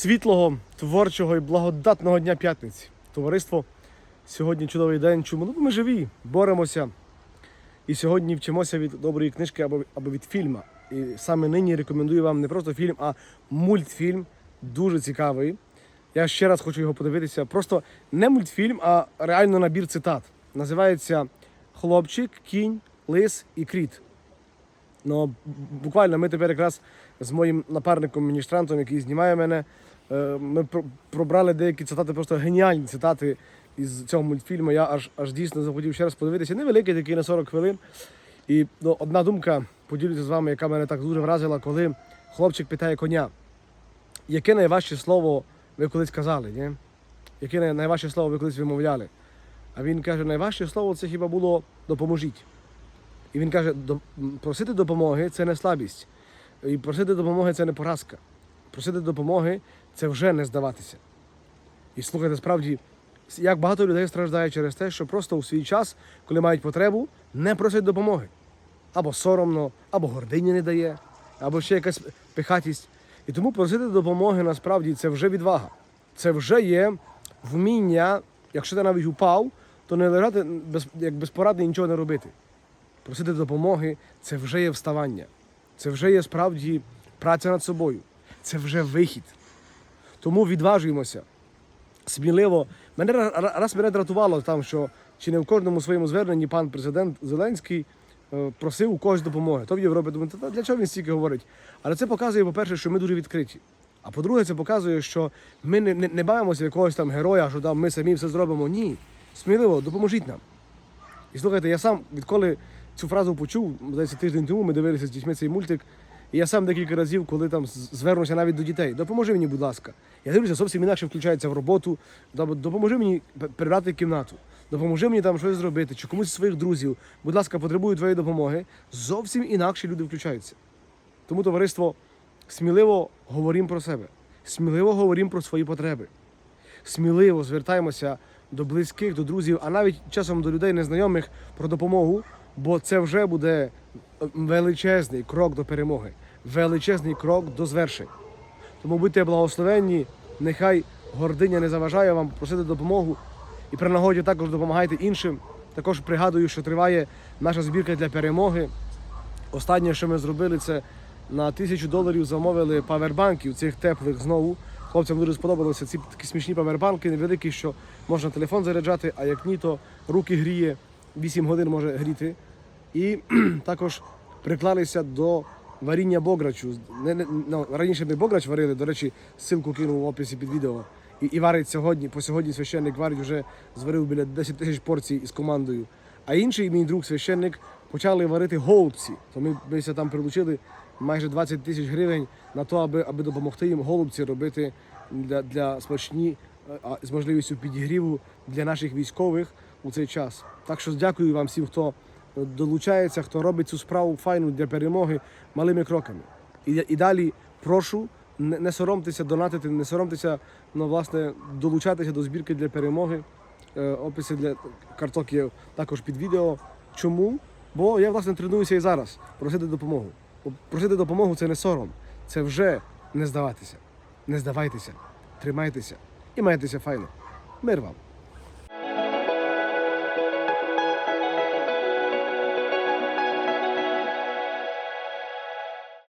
світлого, творчого і благодатного дня п'ятниці. Товариство, сьогодні чудовий день. Чому? Ну, ми живі, боремося. І сьогодні вчимося від доброї книжки або, або від фільму. І саме нині рекомендую вам не просто фільм, а мультфільм. Дуже цікавий. Я ще раз хочу його подивитися. Просто не мультфільм, а реально набір цитат. Називається Хлопчик, кінь, лис і кріт. Ну, буквально ми тепер якраз з моїм напарником міністрантом, який знімає мене, ми пробрали деякі цитати, просто геніальні цитати із цього мультфільму. Я аж, аж дійсно захотів ще раз подивитися. Невеликий такий на 40 хвилин. І ну, одна думка поділюся з вами, яка мене так дуже вразила, коли хлопчик питає коня, яке найважче слово ви колись казали, ні? Яке найважче слово ви колись вимовляли? А він каже, найважче слово це хіба було допоможіть. І він каже, просити допомоги це не слабість. І просити допомоги це не поразка. Просити допомоги це вже не здаватися. І слухайте, справді, як багато людей страждає через те, що просто у свій час, коли мають потребу, не просять допомоги. Або соромно, або гордині не дає, або ще якась пихатість. І тому просити допомоги насправді це вже відвага. Це вже є вміння, якщо ти навіть упав, то не лежати без, як безпорадний нічого не робити. Просити допомоги це вже є вставання. Це вже є справді праця над собою. Це вже вихід. Тому відважуємося. Сміливо. Мене ра- ра- раз мене дратувало там, що чи не в кожному своєму зверненні пан президент Зеленський е, просив у когось допомоги. То в Європі думаю, та для чого він стільки говорить? Але це показує, по-перше, що ми дуже відкриті. А по-друге, це показує, що ми не, не, не бавимося якогось там героя, що там ми самі все зробимо. Ні. Сміливо, допоможіть нам. І слухайте, я сам відколи цю фразу почув, здається, тиждень тому ми дивилися з дітьми цей мультик. І я сам декілька разів, коли там звернувся навіть до дітей, допоможи мені, будь ласка. Я дивлюся, зовсім інакше включається в роботу. Допоможи мені прибрати кімнату, допоможи мені там щось зробити, чи комусь з своїх друзів, будь ласка, потребую твоєї допомоги. Зовсім інакше люди включаються. Тому, товариство, сміливо говоримо про себе, сміливо говоримо про свої потреби сміливо звертаємося до близьких, до друзів, а навіть часом до людей незнайомих про допомогу, бо це вже буде е, величезний крок до перемоги, величезний крок до звершень. Тому будьте благословенні, нехай гординя не заважає вам просити допомогу. І при нагоді також допомагайте іншим. Також пригадую, що триває наша збірка для перемоги. Останнє, що ми зробили, це на тисячу доларів замовили павербанків цих теплих знову. Хлопцям дуже сподобалося ці такі смішні павербанки, невеликі, що можна телефон заряджати, а як ні, то руки гріє, 8 годин може гріти. І також приклалися до варіння бограчу. Не, не, ну, раніше ми бограч варили, до речі, ссылку кинув в описі під відео. І, і варить сьогодні, по сьогодні священник варить вже зварив біля 10 тисяч порцій із командою. А інший мій друг священник почали варити голубці. То ми бися там прилучили майже 20 тисяч гривень на то, аби, аби допомогти їм голубці робити для, для смачні е, з можливістю підігріву для наших військових у цей час. Так що дякую вам всім, хто долучається, хто робить цю справу файну для перемоги малими кроками. І, і далі прошу не, не соромтеся донатити, не соромтеся ну, власне, долучатися до збірки для перемоги. Е, Описи для карток є також під відео. Чому? Бо я власне тренуюся і зараз просити допомогу. Просити допомогу це не сором, це вже не здаватися. Не здавайтеся, тримайтеся і майтеся файно. Мир вам!